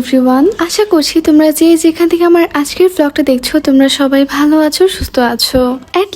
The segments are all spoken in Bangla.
এভরিওয়ান আশা করছি তোমরা যে যেখান থেকে আমার আজকের ব্লগটা দেখছ, তোমরা সবাই ভালো আছো, সুস্থ আছো।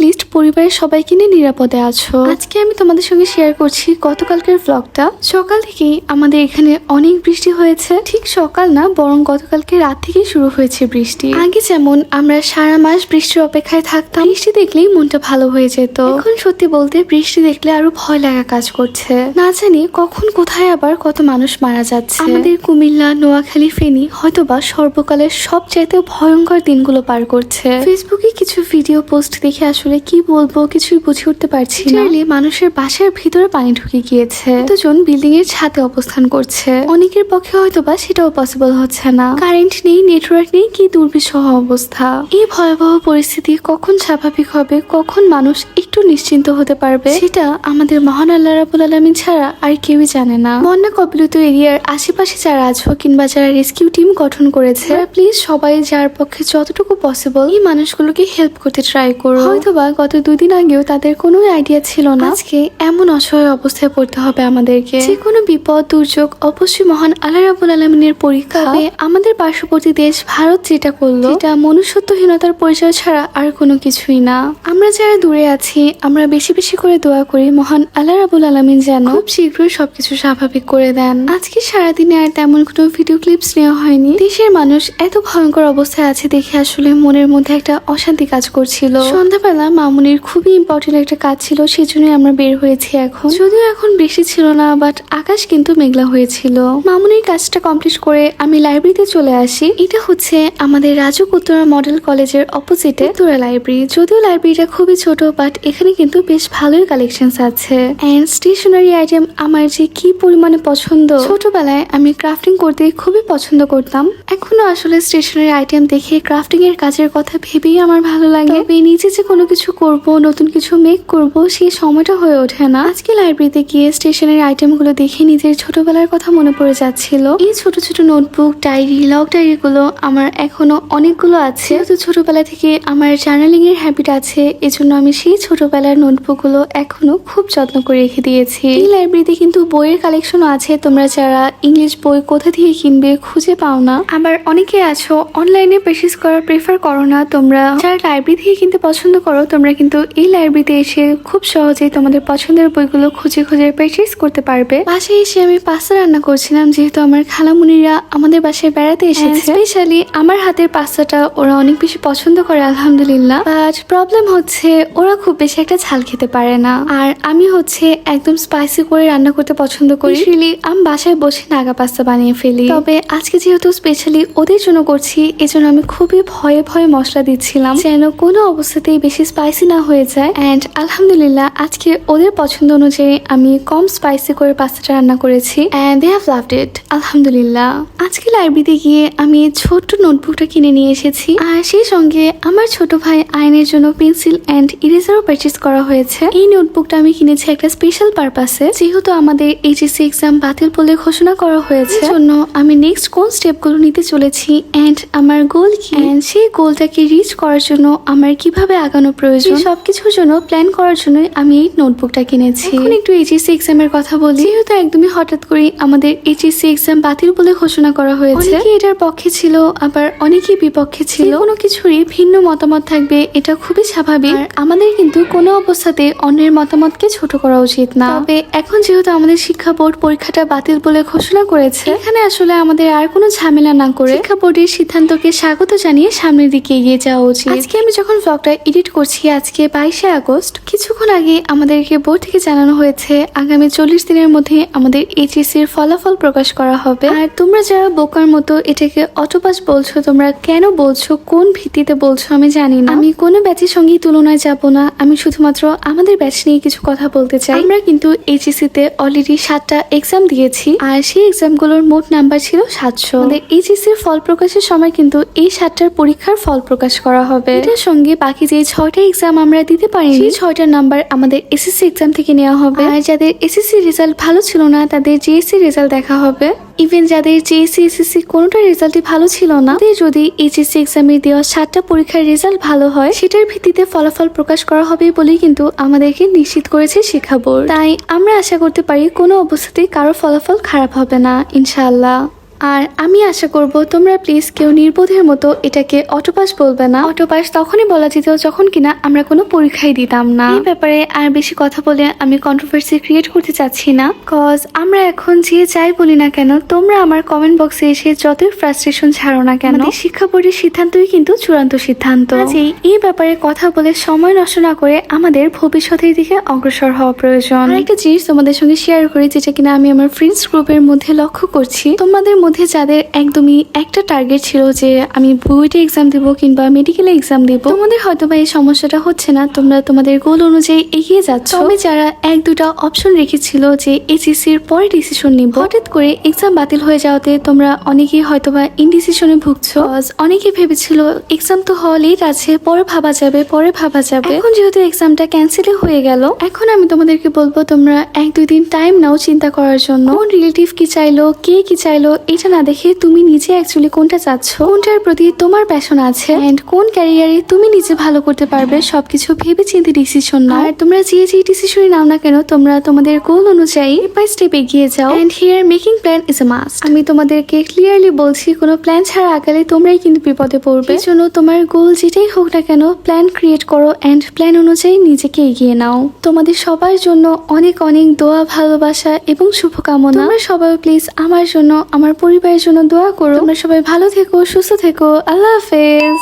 লিস্ট পরিবারের সবাইকে নিয়ে নিরাপদে আছো। আজকে আমি তোমাদের সঙ্গে শেয়ার করছি গতকালকের ব্লগটা সকাল থেকেই আমাদের এখানে অনেক বৃষ্টি হয়েছে। ঠিক সকাল না, বরং গতকালকে রাত থেকেই শুরু হয়েছে বৃষ্টি। আগে যেমন আমরা সারা মাস বৃষ্টির অপেক্ষায় থাকতাম, বৃষ্টি দেখলেই মনটা ভালো হয়ে যেত। এখন সত্যি বলতে বৃষ্টি দেখলে আরও ভয় লাগা কাজ করছে। না জানি কখন কোথায় আবার কত মানুষ মারা যাচ্ছে। আমাদের কুমিল্লা, নোয়াখালী ফেনী হয়তোবা সর্বকালের সবচাইতে ভয়ঙ্কর দিনগুলো পার করছে। ফেসবুকে কিছু ভিডিও পোস্ট দেখে আসলে কি বলব কিছুই বুঝে উঠতে পারছি না। মানুষের বাসার ভিতরে পানি ঢুকে গিয়েছে। দুজন বিল্ডিং এর ছাদে অবস্থান করছে? অনেকের পক্ষে হয়তোবা সেটাও পসিবল হচ্ছে না। কারেন্ট নেই নেটওয়ার্ক নেই কি দুর্বিষহ অবস্থা। এই ভয়াবহ পরিস্থিতি কখন স্বাভাবিক হবে কখন মানুষ একটু নিশ্চিন্ত হতে পারবে সেটা আমাদের মহান আল্লাহ রাবুল আলমিন ছাড়া আর কেউই জানে না। বন্যা কবলিত এরিয়ার আশেপাশে যারা আছো কিংবা যারা রেস্কিউ টিম গঠন করেছে। প্লিজ সবাই যার পক্ষে যতটুকু পসিবল এই মানুষগুলোকে হেল্প করতে ট্রাই করো। হয়তোবা গত দুদিন আগেও তাদের কোনো আইডিয়া ছিল না। আজকে এমন অসহায় অবস্থায় পড়তে হবে আমাদেরকে। যে কোনো বিপদ দুর্যোগ অবশ্যই মহান আল্লাহ রাবুল আলমিনের পরীক্ষা হবে আমাদের পার্শ্ববর্তী দেশ ভারত যেটা করল এটা মনুষ্যত্বহীনতার পরিচয় ছাড়া আর কোনো কিছুই না। আমরা যারা দূরে আছি আমরা বেশি বেশি করে দোয়া করি মহান আল্লাহ রাবুল আলমিন যেন খুব শীঘ্রই সবকিছু স্বাভাবিক করে দেন। আজকে সারাদিনে আর তেমন কোনো ভিডিও ক্লিপস নেওয়া হয়নি। দেশের মানুষ এত ভয়ঙ্কর অবস্থায় আছে দেখে আসলে মনের মধ্যে একটা অশান্তি কাজ করছিল। সন্ধ্যাবেলা মামুনির খুবই ইম্পর্টেন্ট একটা কাজ ছিল, সেজন্যই আমরা বের হয়েছি এখন। যদিও এখন বৃষ্টি ছিল না বাট আকাশ কিন্তু মেঘলা হয়েছিল। মামুনির কাজটা কমপ্লিট করে আমি লাইব্রেরিতে চলে আসি। এটা হচ্ছে আমাদের রাজুক উত্তরা মডেল কলেজের অপোজিটে উত্তরা লাইব্রেরি যদিও লাইব্রেরিটা খুবই ছোট বাট এখানে কিন্তু বেশ ভালোই কালেকশনস আছে। এন্ড স্টেশনারি আইটেম আমার যে কি পরিমাণে পছন্দ। ছোটবেলায় আমি ক্রাফটিং করতে খুবই পছন্দ করতাম। এখনও আসলে স্টেশনারি আইটেম দেখে ক্রাফটিং এর কাজের কথা ভেবেই আমার ভালো লাগে। নিজে যে কোনো কিছু করব, নতুন কিছু মেক করব সেই সময়টা হয়ে ওঠে না। আজকে লাইব্রেরিতে গিয়ে স্টেশনারি আইটেমগুলো দেখে নিজের ছোটবেলার কথা মনে পড়ে যাচ্ছিল। এই ছোট ছোট নোটবুক ডায়েরি লগ ডায়েরি গুলো আমার এখনও অনেকগুলো আছে। তো ছোটবেলা থেকে আমার জার্নালিং এর হ্যাবিট আছে, এজন্য আমি সেই ছোটবেলার নোটবুকগুলো এখনও খুব যত্ন করে রেখে দিয়েছি। এই লাইব্রেরিতে কিন্তু বইয়ের কালেকশনও আছে। তোমরা যারা ইংলিশ বই কোথা থেকে কিনবে খুঁজে পাও না। আবার অনেকে আছো অনলাইনে পারচেজ করা প্রেফার করো না। তোমরা যারা লাইব্রেরি থেকে কিনতে পছন্দ করো তোমরা কিন্তু এই লাইব্রেরিতে এসে খুব সহজেই তোমাদের পছন্দের বইগুলো খুঁজে খুঁজে পারচেজ করতে পারবে। বাসায় এসে আমি পাস্তা রান্না করছিলাম যেহেতু আমার খালামুনিরা আমাদের বাসায় বেড়াতে এসেছে। স্পেশালি আমার হাতের পাস্তাটা ওরা অনেক বেশি পছন্দ করে আলহামদুলিল্লাহ। বাট প্রবলেম হচ্ছে ওরা খুব বেশি একটা ঝাল খেতে পারে না। আর আমি হচ্ছে একদম স্পাইসি করে রান্না করতে পছন্দ করি। রিলি আমি বাসায় বসে নাগা পাস্তা বানিয়ে ফেলি। তবে আজকে যেহেতু স্পেশালি ওদের জন্য করছি এজন্য আমি খুবই ভয়ে ভয়ে মশলা দিচ্ছিলাম যেন কোনো অবস্থাতেই বেশি স্পাইসি না হয়ে যায়। অ্যান্ড আলহামদুলিল্লাহ আজকে ওদের পছন্দ অনুযায়ী আমি কম স্পাইসি করে পাস্তাটা রান্না করেছি and they have loved it আলহামদুলিল্লাহ। আজকে লাইব্রেরিতে গিয়ে আমি ছোট্ট নোটবুকটা কিনে নিয়ে এসেছি আর সেই সঙ্গে আমার ছোট ভাই আয়নের জন্য পেন্সিল অ্যান্ড ইরেজারও পারচেস করা হয়েছে। এই নোটবুকটা আমি কিনেছি একটা স্পেশাল পারপাসে যেহেতু আমাদের এইচএসসি এক্সাম বাতিল বলে ঘোষণা করা হয়েছে জন্য আমি নেক্সট কোন স্টেপগুলো নিতে চলেছি অ্যান্ড আমার গোল কি? অ্যান্ড সেই গোলটাকে রিচ করার জন্য আমার কীভাবে আগানো প্রয়োজন? সবকিছুর জন্য প্ল্যান করার জন্য আমি এই নোটবুকটা কিনেছি। এখন একটু এইচএসসি এক্সামের কথা বলি। যেহেতু একদমই হঠাৎ করে আমাদের এইচএসসি এক্সাম বাতিল বলে ঘোষণা করা হয়েছে। অনেকে এটার পক্ষে ছিল আবার অনেকেই বিপক্ষে ছিল। কোনো কিছুরই ভিন্ন মতামত থাকবে এটা খুবই স্বাভাবিক। আমাদের কিন্তু কোনো অবস্থাতে অন্যের মতামতকে ছোট করা উচিত না। তবে এখন যেহেতু আমাদের শিক্ষা বোর্ড পরীক্ষাটা বাতিল বলে ঘোষণা করেছে এখানে আসলে আমাদের আর কোনো ঝামেলা না করে শিক্ষা বোর্ডের সিদ্ধান্তকে স্বাগত জানিয়ে সামনের দিকে এগিয়ে যাওয়া উচিত। আজকে আমি যখন ব্লগটা এডিট করছি আজকে বাইশে আগস্ট কিছুক্ষণ আগে আমাদেরকে বোর্ড থেকে জানানো হয়েছে আগামী চল্লিশ দিনের মধ্যে আমাদের এইচএসসি এর ফলাফল প্রকাশ করা হবে। আর তোমরা যারা বোকার মতো এটাকে অটোপাস বলছো তোমরা কেন বলছো কোন ভিত্তিতে বলছো আমি জানি না। আমি কোনো ব্যাচের সঙ্গেই তুলনায় যাব না। আমি শুধুমাত্র আমাদের ব্যাচ নিয়ে কিছু কথা বলতে চাই। আমরা কিন্তু এইচএসসি তে অলরেডি সাতটা এক্সাম দিয়েছি। আর সেই এক্সামগুলোর মোট নাম্বার ছিল সাতশো। আমাদের এইচএসসি এর ফল প্রকাশের সময় কিন্তু এই সাতটার পরীক্ষার ফল প্রকাশ করা হবে। এটার সঙ্গে বাকি যে ছয়টা এক্সাম আমরা দিতে পারি সেই ছয়টার নাম্বার আমাদের এসএসসি এক্সাম থেকে নেওয়া হবে। আর যাদের এসএসসি রেজাল্ট ভালো ছিল না তাদের জিএসসি রেজাল্ট দেখা হবে। ইভেন যাদের জিএসসি এসএসসি কোনোটার রেজাল্টই ভালো ছিল না তাদের যদি এইচএসসি এক্সামে দেওয়া সাতটা পরীক্ষার রেজাল্ট ভালো হয় সেটার ভিত্তিতে ফলাফল প্রকাশ করা হবে বলেই কিন্তু আমাদেরকে নিশ্চিত করেছে শিক্ষা বোর্ড। তাই আমরা আশা করতে পারি কোনো অবস্থাতেই কারও ফলাফল খারাপ হবে না ইনশাআল্লাহ। আর আমি আশা করব তোমরা প্লিজ কেউ নির্বোধের মতো এটাকে অটোপাস বলবে না। অটোপাস তখনই বলা যেত যখন কিনা আমরা কোনো পরীক্ষাই দিতাম না। এই ব্যাপারে আর বেশি কথা বলে আমি কন্ট্রোভার্সি ক্রিয়েট করতে চাচ্ছি না। কজ আমরা এখন যে যাই বলি না কেন, তোমরা আমার কমেন্ট বক্সে এসে যতই ফ্রাস্ট্রেশন ছাড়ো না কেন শিক্ষা বোর্ডের সিদ্ধান্তই কিন্তু চূড়ান্ত সিদ্ধান্ত। কাজেই এই ব্যাপারে কথা বলে সময় নষ্ট না করে আমাদের ভবিষ্যতের দিকে অগ্রসর হওয়া প্রয়োজন। একটা জিনিস তোমাদের সঙ্গে শেয়ার করি, যেটা কিনা আমি আমার ফ্রেন্ডস গ্রুপের মধ্যে লক্ষ্য করছি। তোমাদের মধ্যে যাদের একদমই একটা টার্গেট ছিল যে আমি বুয়েটে এক্সাম দিব কিংবা মেডিকেলে এক্সাম দিব, তোমাদের হয়তো বা এই সমস্যাটা হচ্ছে না। তোমরা তোমাদের গোল অনুযায়ী এগিয়ে যাচ্ছ। তবে যারা এক দুটা অপশন রেখেছিল যে এইচএসসির পরে ডিসিশন নিব, হঠাৎ করে এক্সাম বাতিল হয়ে যাওয়াতে তোমরা অনেকেই হয়তো বা ইনডিসিশনে ভুগছো। অনেকে ভেবেছিল এক্সাম তো হওয়া লেট আছে, পরে ভাবা যাবে, পরে ভাবা যাবে। এখন যেহেতু এক্সামটা ক্যান্সেলই হয়ে গেল, এখন আমি তোমাদেরকে বলব তোমরা এক দুই দিন টাইম নাও চিন্তা করার জন্য। কোন রিলেটিভ কি চাইলো, কে কি চাইলো এটা না দেখে তুমি নিজে অ্যাকচুয়ালি কোনটা চাচ্ছ? কোনটার প্রতি তোমার প্যাশন আছে? এন্ড কোন ক্যারিয়ারে তুমি নিজে ভালো করতে পারবে? সবকিছু ভেবে চিন্তে ডিসিশন নাও। আর তোমরা যে যে ডিসিশনই নাও না কেন, তোমরা তোমাদের গোল অনুযায়ী স্টেপ বাই স্টেপ এগিয়ে যাও। And here making plan is a must আমি তোমাদেরকে ক্লিয়ারলি বলছি, কোনো প্ল্যান ছাড়া আগালে তোমরাই কিন্তু বিপদে পড়বে। জন্য তোমার গোল যেটাই হোক না কেন প্ল্যান ক্রিয়েট করো এন্ড প্ল্যান অনুযায়ী নিজেকে এগিয়ে নাও। তোমাদের সবার জন্য অনেক অনেক দোয়া, ভালোবাসা এবং শুভকামনা। তোমরা সবাই প্লিজ আমার জন্য, আমার পরিবারের জন্য দোয়া করো। তোমরা সবাই ভালো থেকো সুস্থ থেকো। আল্লাহ হাফেজ।